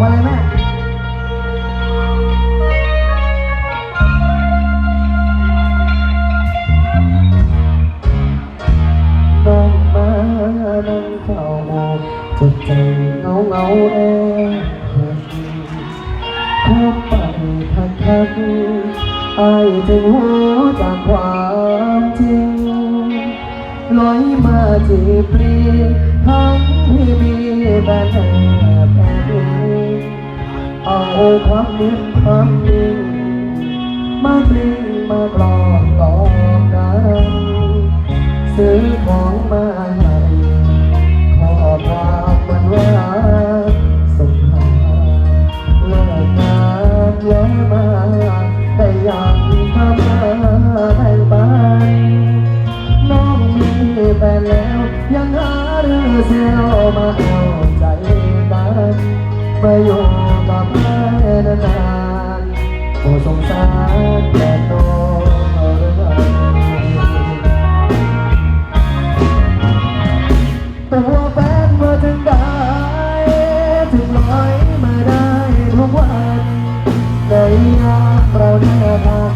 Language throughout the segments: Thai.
บอกมาเลยแม่น้องมาน้องเข้าจดใจเงาเงาแอบเข้าไปทักทักอจึงหัวจากความจริงลอยมาจีบปลีทั้งที่มีแฟนแอบแอบ เอาความนิ่มความนิ่งมากลิ้งมากลองหลอกกันซื้อของมาให้ขอความมันว่าส่งหาเลิกงานแย้มาได้ยังทำมาให้ไปน้องมีแฟนแล้วยังหาเรื่องเซลมาเอาใจกัน ม่อยู่กับแม่นานๆโอ้สงสารแต่น้องเรื่องตัวแฟนเมื่อถึงได้ถึงลอยมาได้ทุกวันในยามเราเดินทาง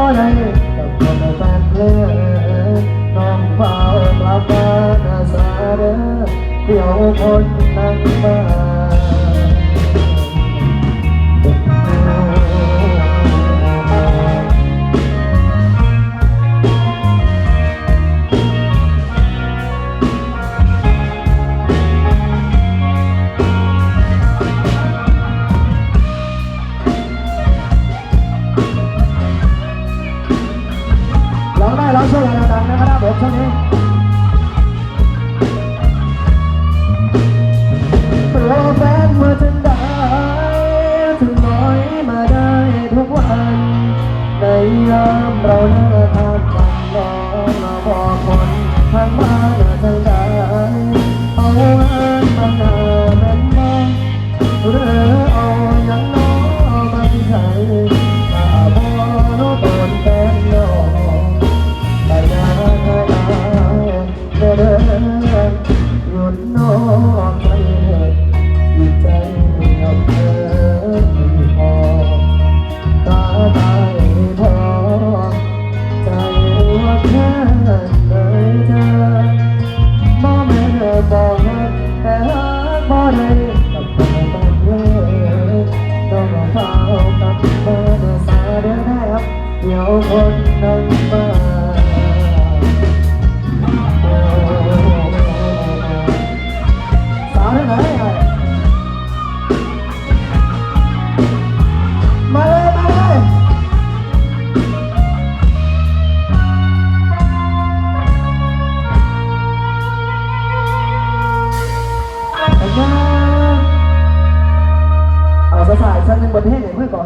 อได้ อง เฝ้ากับเบอร์สาเดินได้ครับเดี๋ยวคนนั้นมา บนเพลงหนึ่เพื่อก่อน